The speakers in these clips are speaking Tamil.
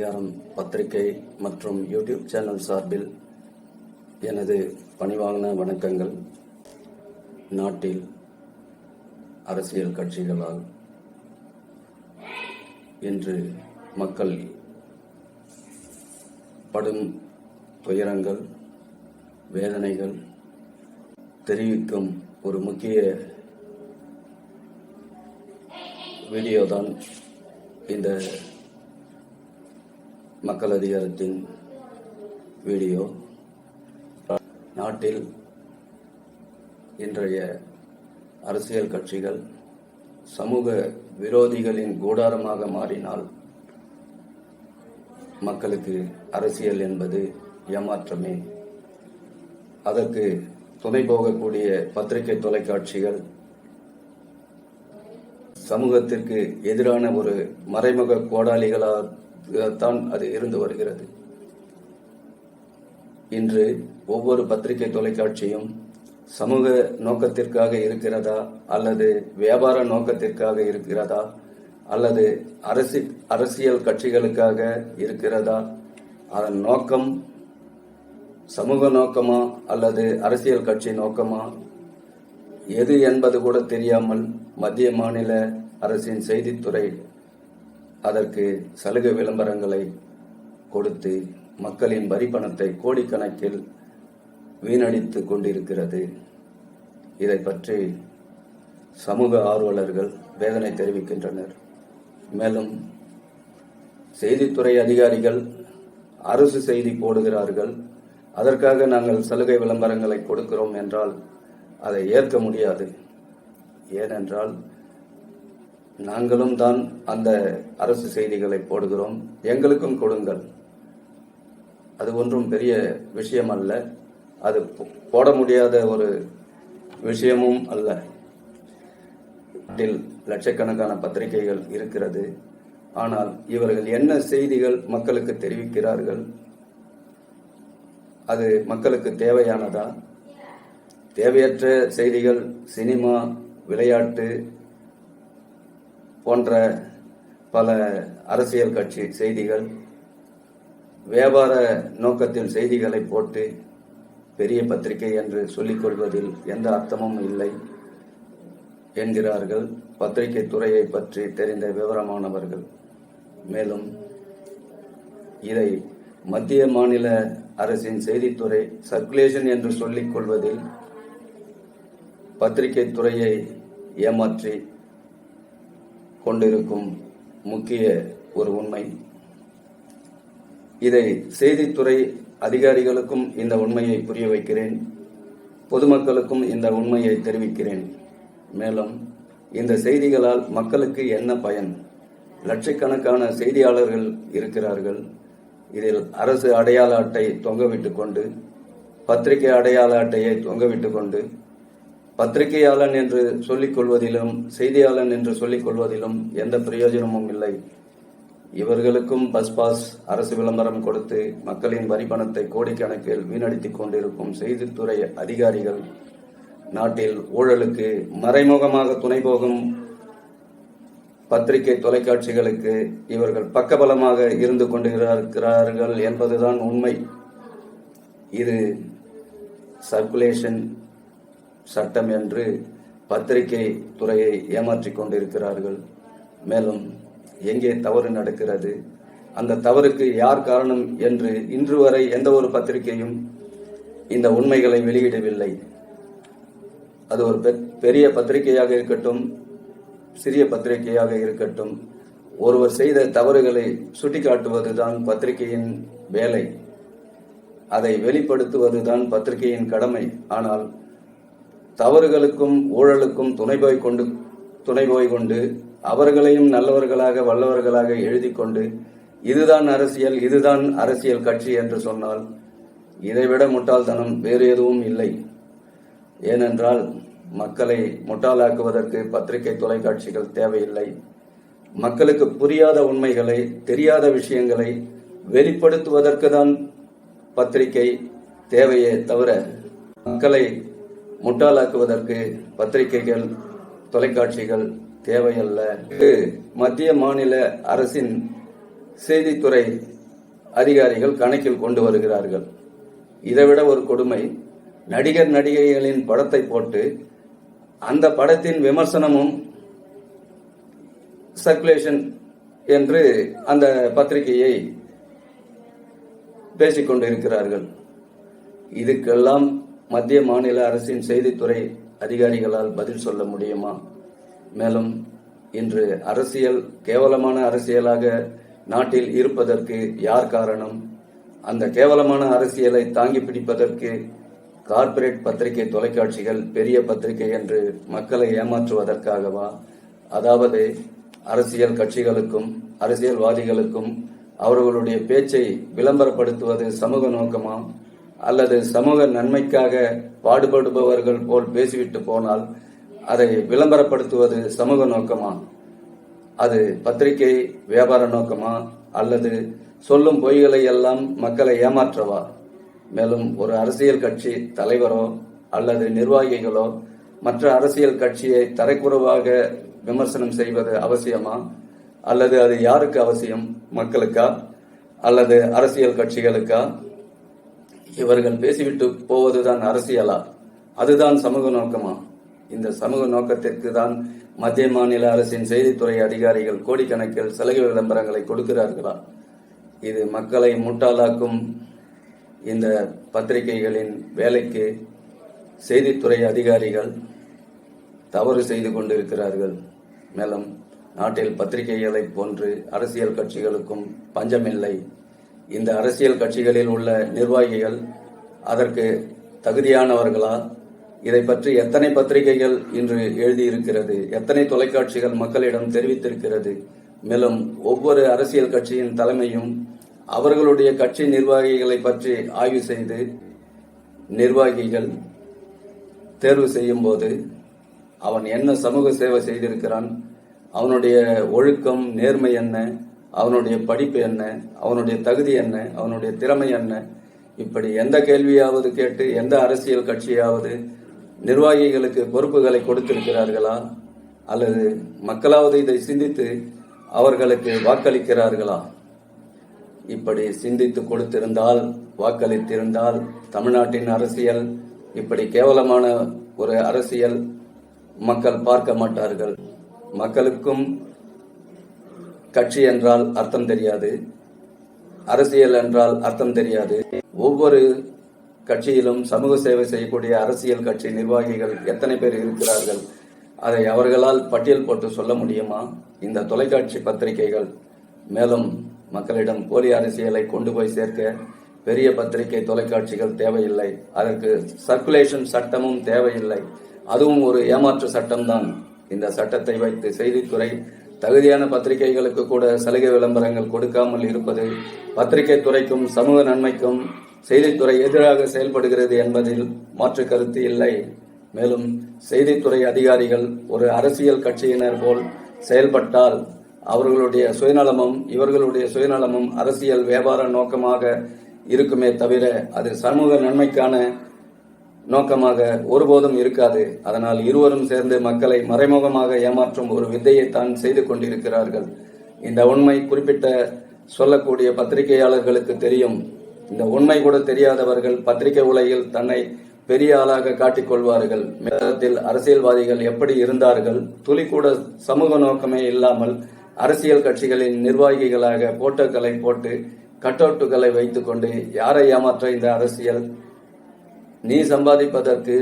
அதிகாரம் பத்திரிகை மற்றும் யூடியூப் சேனல் சார்பில் எனது பணிவான வணக்கங்கள். நாட்டில் அரசியல் கட்சிகளால் இன்று மக்கள் படும் துயரங்கள் வேதனைகள் தெரிவிக்கும் ஒரு முக்கிய வீடியோ தான் இந்த மக்கள் அதிகாரத்தின் வீடியோ. நாட்டில் இன்றைய அரசியல் கட்சிகள் சமூக விரோதிகளின் கூடாரமாக மாறினால் மக்களுக்கு அரசியல் என்பது ஏமாற்றமே. அதற்கு துணை போகக்கூடிய பத்திரிகை தொலைக்காட்சிகள் சமூகத்திற்கு எதிரான ஒரு மறைமுக கோடாளிகளால் தான் அது இருந்து வருகிறது. இன்று ஒவ்வொரு பத்திரிகை தொலைக்காட்சியும் சமூக நோக்கத்திற்காக இருக்கிறதா அல்லது வியாபார நோக்கத்திற்காக இருக்கிறதா அல்லது அரசி அரசியல் கட்சிகளுக்காக இருக்கிறதா? அதன் நோக்கம் சமூக நோக்கமா அல்லது அரசியல் கட்சி நோக்கமா? எது என்பது கூட தெரியாமல் மத்திய மாநில அரசின் செய்தித்துறை அதற்கு சலுகை விளம்பரங்களை கொடுத்து மக்களின் வரி பணத்தை கோடிக்கணக்கில் வீணடித்து கொண்டிருக்கிறது. இதை பற்றி சமூக ஆர்வலர்கள் வேதனை தெரிவிக்கின்றனர். மேலும் செய்தித்துறை அதிகாரிகள் அரசு செய்தி போடுகிறார்கள். அதற்காக நாங்கள் சலுகை விளம்பரங்களை கொடுக்கிறோம் என்றால் அதை ஏற்க முடியாது. ஏனென்றால் நாங்களும் தான் அந்த அரசு செய்திகளை போடுகிறோம். எங்களுக்கும் கொடுங்கள். அது ஒன்றும் பெரிய விஷயம் அல்ல அது போட முடியாத ஒரு விஷயமும் அல்ல. நாட்டில் லட்சக்கணக்கான பத்திரிகைகள் இருக்கிறது. ஆனால் இவர்கள் என்ன செய்திகள் மக்களுக்கு தெரிவிக்கிறார்கள்? அது மக்களுக்கு தேவையானதா? தேவையற்ற செய்திகள் சினிமா விளையாட்டு போன்ற பல அரசியல் கட்சி செய்திகள் வியாபார நோக்கத்தில் செய்திகளை போட்டு பெரிய பத்திரிகை என்று சொல்லிக் கொள்வதில் எந்த அர்த்தமும் இல்லை என்கிறார்கள். பத்திரிகை துறையை பற்றி தெரிந்த விவரமானவர்கள். மேலும் இதை மத்திய மாநில அரசின் செய்தித்துறை சர்க்குலேஷன் என்று சொல்லிக் கொள்வதில் பத்திரிகை துறையை ஏமாற்றி கொண்டிருக்கும் முக்கிய ஒரு உண்மை. இதை செய்தித்துறை அதிகாரிகளுக்கும் இந்த உண்மையை புரிய வைக்கிறேன். பொதுமக்களுக்கும் இந்த உண்மையை தெரிவிக்கிறேன். மேலும் இந்த செய்திகளால் மக்களுக்கு என்ன பயன்? லட்சக்கணக்கான செய்தியாளர்கள் இருக்கிறார்கள். இதில் அரசு அடையாள அட்டை தொங்கவிட்டு கொண்டு பத்திரிகை அடையாள அட்டையை தொங்கவிட்டு கொண்டு பத்திரிகையாளன் என்று சொல்லிக் கொள்வதிலும் செய்தியாளன் என்று சொல்லிக் கொள்வதிலும் எந்த பிரயோஜனமும் இல்லை. இவர்களுக்கும் பஸ் பாஸ் அரசு விளம்பரம் கொடுத்து மக்களின் வரி பணத்தை கோடிக்கணக்கில் வீணடித்துக் கொண்டிருக்கும் செய்தித்துறை அதிகாரிகள் நாட்டில் ஊழலுக்கு மறைமுகமாக துணை போகும் பத்திரிகை தொலைக்காட்சிகளுக்கு இவர்கள் பக்கபலமாக இருந்து கொண்டிருக்கிறார்கள் என்பதுதான் உண்மை. இது சர்க்குலேஷன் சட்டம் என்று பத்திரிகை துறையை ஏமாற்றிக் கொண்டிருக்கிறார்கள். மேலும் எங்கே தவறு நடக்கிறது? அந்த தவறுக்கு யார் காரணம் என்று இன்று வரை எந்த ஒரு பத்திரிகையும் இந்த உண்மைகளை வெளியிடவில்லை. அது ஒரு பெரிய பத்திரிகையாக இருக்கட்டும் சிறிய பத்திரிகையாக இருக்கட்டும் ஒருவர் செய்த தவறுகளை சுட்டிக்காட்டுவதுதான் பத்திரிகையின் வேலை. அதை வெளிப்படுத்துவதுதான் பத்திரிகையின் கடமை. ஆனால் தவறுகளுக்கும் ஊழலுக்கும் துணை போய் கொண்டு துணை போய் கொண்டு அவர்களையும் நல்லவர்களாக வல்லவர்களாக எழுதி கொண்டு இதுதான் அரசியல் இதுதான் அரசியல் கட்சி என்று சொன்னால் இதைவிட முட்டாள்தனம் வேறு எதுவும் இல்லை. ஏனென்றால் மக்களை முட்டாளாக்குவதற்கு பத்திரிகை தொலைக்காட்சிகள் தேவையில்லை. மக்களுக்கு புரியாத உண்மைகளை தெரியாத விஷயங்களை வெளிப்படுத்துவதற்கு தான் பத்திரிகை தேவையே தவிர மக்களை முட்டாளாக்குவதற்கு பத்திரிகைகள் தொலைக்காட்சிகள் தேவையல்ல. இது மத்திய மாநில அரசின் செய்தித்துறை அதிகாரிகள் கணக்கில் கொண்டு வருகிறார்கள். இதைவிட ஒரு கொடுமை நடிகர் நடிகைகளின் படத்தை போட்டு அந்த படத்தின் விமர்சனமும் சர்க்குலேஷன் என்று அந்த பத்திரிகையை பேசிக்கொண்டிருக்கிறார்கள். இதுக்கெல்லாம் மத்திய மாநில அரசின் செய்தித்துறை அதிகாரிகளால் பதில் சொல்ல முடியுமா? மேலும் இன்று அரசியல் கேவலமான அரசியலாக நாட்டில் இருப்பதற்கு யார் காரணம்? அந்த கேவலமான அரசியலை தாங்கி பிடிப்பதற்கு கார்ப்பரேட் பத்திரிகை தொலைக்காட்சிகள் பெரிய பத்திரிகை என்று மக்களை ஏமாற்றுவதற்காகவா? அதாவது அரசியல் கட்சிகளுக்கும் அரசியல்வாதிகளுக்கும் அவர்களுடைய பேச்சை விளம்பரப்படுத்துவது சமூக நோக்கமா? அல்லது சமூக நன்மைக்காக பாடுபடுபவர்கள் போல் பேசிவிட்டு போனால் அதை விளம்பரப்படுத்துவது சமூக நோக்கமா? அது பத்திரிகை வியாபார நோக்கமா? அல்லது சொல்லும் பொய்களை எல்லாம் மக்களை ஏமாற்றவா? மேலும் ஒரு அரசியல் கட்சி தலைவரோ அல்லது நிர்வாகிகளோ மற்ற அரசியல் கட்சியை தரைக்குறவாக விமர்சனம் செய்வது அவசியமா? அல்லது அது யாருக்கு அவசியம்? மக்களுக்கா? அல்லது அரசியல் கட்சிகளுக்கா? இவர்கள் பேசிவிட்டு போவதுதான் அரசியலா? அதுதான் சமூக நோக்கமா? இந்த சமூக நோக்கத்திற்கு தான் மத்திய மாநில அரசின் செய்தித்துறை அதிகாரிகள் கோடிக்கணக்கில் சலுகை விளம்பரங்களை கொடுக்கிறார்களா? இது மக்களை முட்டாளாக்கும் இந்த பத்திரிகைகளின் வேலைக்கு செய்தித்துறை அதிகாரிகள் தவறு செய்து கொண்டிருக்கிறார்கள். மேலும் நாட்டில் பத்திரிகைகளை போன்று அரசியல் கட்சிகளுக்கும் பஞ்சமில்லை. இந்த அரசியல் கட்சிகளில் உள்ள நிர்வாகிகள் அதற்கு தகுதியானவர்களா? இதை பற்றி எத்தனை பத்திரிகைகள் இன்று எழுதியிருக்கிறது? எத்தனை தொலைக்காட்சிகள் மக்களிடம் தெரிவித்திருக்கிறது? மேலும் ஒவ்வொரு அரசியல் கட்சியின் தலைமையும் அவர்களுடைய கட்சி நிர்வாகிகளை பற்றி ஆய்வு செய்து நிர்வாகிகள் தேர்வு செய்யும் போது அவன் என்ன சமூக சேவை செய்திருக்கிறான்? அவனுடைய ஒழுக்கம் நேர்மை என்ன? அவனுடைய படிப்பு என்ன? அவனுடைய தகுதி என்ன? அவனுடைய திறமை என்ன? இப்படி எந்த கேள்வியாவது கேட்டு எந்த அரசியல் கட்சியாவது நிர்வாகிகளுக்கு பொறுப்புகளை கொடுத்திருக்கிறார்களா? அல்லது மக்களாவது இதை சிந்தித்து அவர்களுக்கு வாக்களிக்கிறார்களா? இப்படி சிந்தித்து கொடுத்திருந்தால் வாக்களித்திருந்தால் தமிழ்நாட்டின் அரசியல் இப்படி கேவலமான ஒரு அரசியல் மக்கள் பார்க்க மாட்டார்கள். மக்களுக்கும் கட்சி என்றால் அர்த்தம் தெரியாது அரசியல் என்றால் அர்த்தம் தெரியாது. ஒவ்வொரு கட்சியிலும் சமூக சேவை செய்யக்கூடிய அரசியல் கட்சி நிர்வாகிகள் எத்தனை பேர் இருக்கிறார்கள்? அதை அவர்களால் பட்டியல் போட்டு சொல்ல முடியுமா? இந்த தொலைக்காட்சி பத்திரிகைகள் மேலும் மக்களிடம் போலி அரசியலை கொண்டு போய் சேர்க்க பெரிய பத்திரிகை தொலைக்காட்சிகள் தேவையில்லை. அதற்கு சர்க்குலேஷன் சட்டமும் தேவையில்லை. அதுவும் ஒரு ஏமாற்று சட்டம்தான். இந்த சட்டத்தை வைத்து செய்தித்துறை தகுதியான பத்திரிகைகளுக்கு கூட சலுகை விளம்பரங்கள் கொடுக்காமல் இருப்பது பத்திரிகை துறைக்கும் சமூக நன்மைக்கும் செய்தித்துறை எதிராக செயல்படுகிறது என்பதில் மாற்று கருத்து இல்லை. மேலும் செய்தித்துறை அதிகாரிகள் ஒரு அரசியல் கட்சியினர் போல் செயல்பட்டால் அவர்களுடைய சுயநலமும் இவர்களுடைய சுயநலமும் அரசியல் வியாபார நோக்கமாக இருக்குமே தவிர அது சமூக நன்மைக்கான நோக்கமாக ஒருபோதும் இருக்காது. அதனால் இருவரும் சேர்ந்து மக்களை மறைமுகமாக ஏமாற்றும் ஒரு வித்தையை தான் செய்து கொண்டிருக்கிறார்கள். இந்த உண்மை குறிப்பிட்ட சொல்லக்கூடிய பத்திரிகையாளர்களுக்கு தெரியும். இந்த உண்மை கூட தெரியாதவர்கள் பத்திரிகை உலகில் தன்னை பெரிய ஆளாக காட்டிக்கொள்வார்கள். மேலத்தில் அரசியல்வாதிகள் எப்படி இருந்தார்கள்? துளி கூட சமூக நோக்கமே இல்லாமல் அரசியல் கட்சிகளின் நிர்வாகிகளாக போட்டோக்களை போட்டு கட்டவுட்டுகளை வைத்துக்கொண்டு யாரை ஏமாற்ற இந்த அரசியல் நீ சம்பாதிப்பதற்கு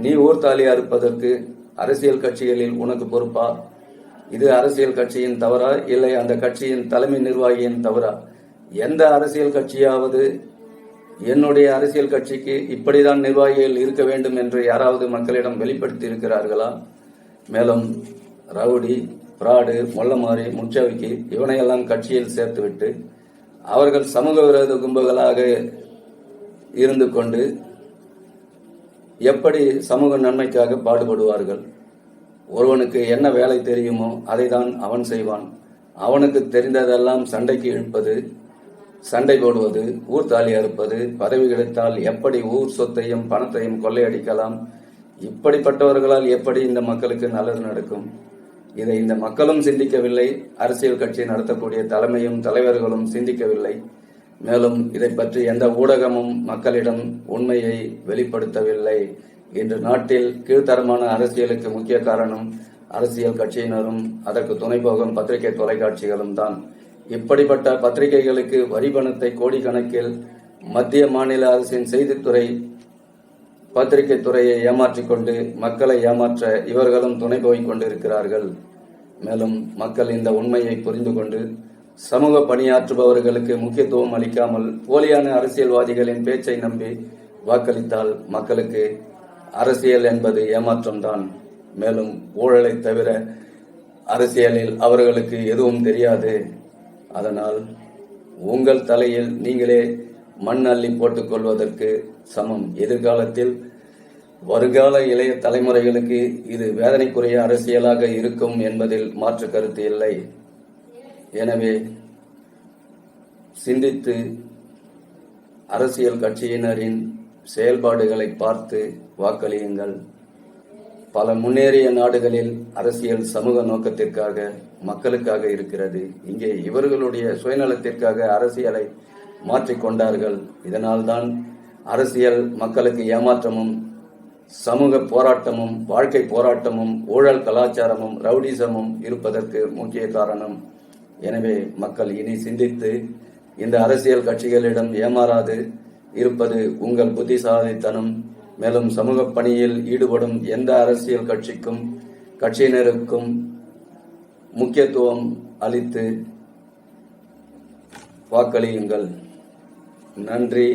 நீ ஊர்த்தாலியா இருப்பதற்கு அரசியல் கட்சிகளில் உனக்கு பொறுப்பா? இது அரசியல் கட்சியின் தவறா இல்லை அந்த கட்சியின் தலைமை நிர்வாகியின் தவறா? எந்த அரசியல் கட்சியாவது என்னுடைய அரசியல் கட்சிக்கு இப்படிதான் நிர்வாகிகள் இருக்க வேண்டும் என்று யாராவது மக்களிடம் வெளிப்படுத்தி இருக்கிறார்களா மேலும் ரவுடி பிராடு மொல்லமாரி முச்சவிக்கு இவனையெல்லாம் கட்சியில் சேர்த்துவிட்டு அவர்கள் சமூக விரோத கும்பல்களாக இருந்து கொண்டு எப்படி சமூக நன்மைக்காக பாடுபடுவார்கள்? ஒருவனுக்கு என்ன வேலை தெரியுமோ அதை தான் அவன் செய்வான். அவனுக்கு தெரிந்ததெல்லாம் சண்டைக்கு இழுப்பது சண்டை போடுவது ஊர் தாலி அறுப்பது பதவி கிடைத்தால் எப்படி ஊர் சொத்தையும் பணத்தையும் கொள்ளையடிக்கலாம்? இப்படிப்பட்டவர்களால் எப்படி இந்த மக்களுக்கு நல்லது நடக்கும்? இதை இந்த மக்களும் சிந்திக்கவில்லை அரசியல் கட்சி நடத்தக்கூடிய தலைமையும் தலைவர்களும் சிந்திக்கவில்லை. மேலும் இதை பற்றி எந்த ஊடகமும் மக்களிடம் உண்மையை வெளிப்படுத்தவில்லை. இன்று நாட்டில் கீழ்த்தரமான அரசியலுக்கு முக்கிய காரணம் அரசியல் கட்சியினரும் அதற்கு துணை போகும் பத்திரிகை தொலைக்காட்சிகளும் தான். இப்படிப்பட்ட பத்திரிகைகளுக்கு வரி பணத்தை கோடிக்கணக்கில் மத்திய மாநில அரசின் செய்தித்துறை பத்திரிகை துறையை ஏமாற்றிக் கொண்டு மக்களை ஏமாற்ற இவர்களும் துணை போய் கொண்டிருக்கிறார்கள். மேலும் மக்கள் இந்த உண்மையை புரிந்து கொண்டு சமூக பணியாற்றுபவர்களுக்கு முக்கியத்துவம் அளிக்காமல் போலியான அரசியல்வாதிகளின் பேச்சை நம்பி வாக்களித்தால் மக்களுக்கு அரசியல் என்பது ஏமாற்றம்தான். மேலும் ஊழலை தவிர அரசியலில் அவர்களுக்கு எதுவும் தெரியாது. அதனால் உங்கள் தலையில் நீங்களே மண் அள்ளி போட்டுக்கொள்வதற்கு சமம். எதிர்காலத்தில் வருங்கால இளைய தலைமுறைகளுக்கு இது வேதனைக்குரிய அரசியலாக இருக்கும் என்பதில் மாற்று கருத்து இல்லை. எனவே சிந்தித்து அரசியல் கட்சியினரின் செயல்பாடுகளை பார்த்து வாக்களியுங்கள். பல முன்னேறிய நாடுகளில் அரசியல் சமூக நோக்கத்திற்காக மக்களுக்காக இருக்கிறது. இங்கே இவர்களுடைய சுயநலத்திற்காக அரசியலை மாற்றிக்கொண்டார்கள் இதனால்தான் அரசியல் மக்களுக்கு ஏமாற்றமும் சமூக போராட்டமும் வாழ்க்கை போராட்டமும் ஊழல் கலாச்சாரமும் ரவுடிசமும் இருப்பதற்கு முக்கிய காரணம். எனவே மக்கள் இனி சிந்தித்து இந்த அரசியல் கட்சிகளிடம் ஏமாறாது இருப்பது உங்கள் புத்திசாலித்தனம். மேலும் சமூக பணியில் ஈடுபடும் எந்த அரசியல் கட்சிக்கும் கட்சியினருக்கும் முக்கியத்துவம் அளித்து வாக்களியுங்கள். நன்றி.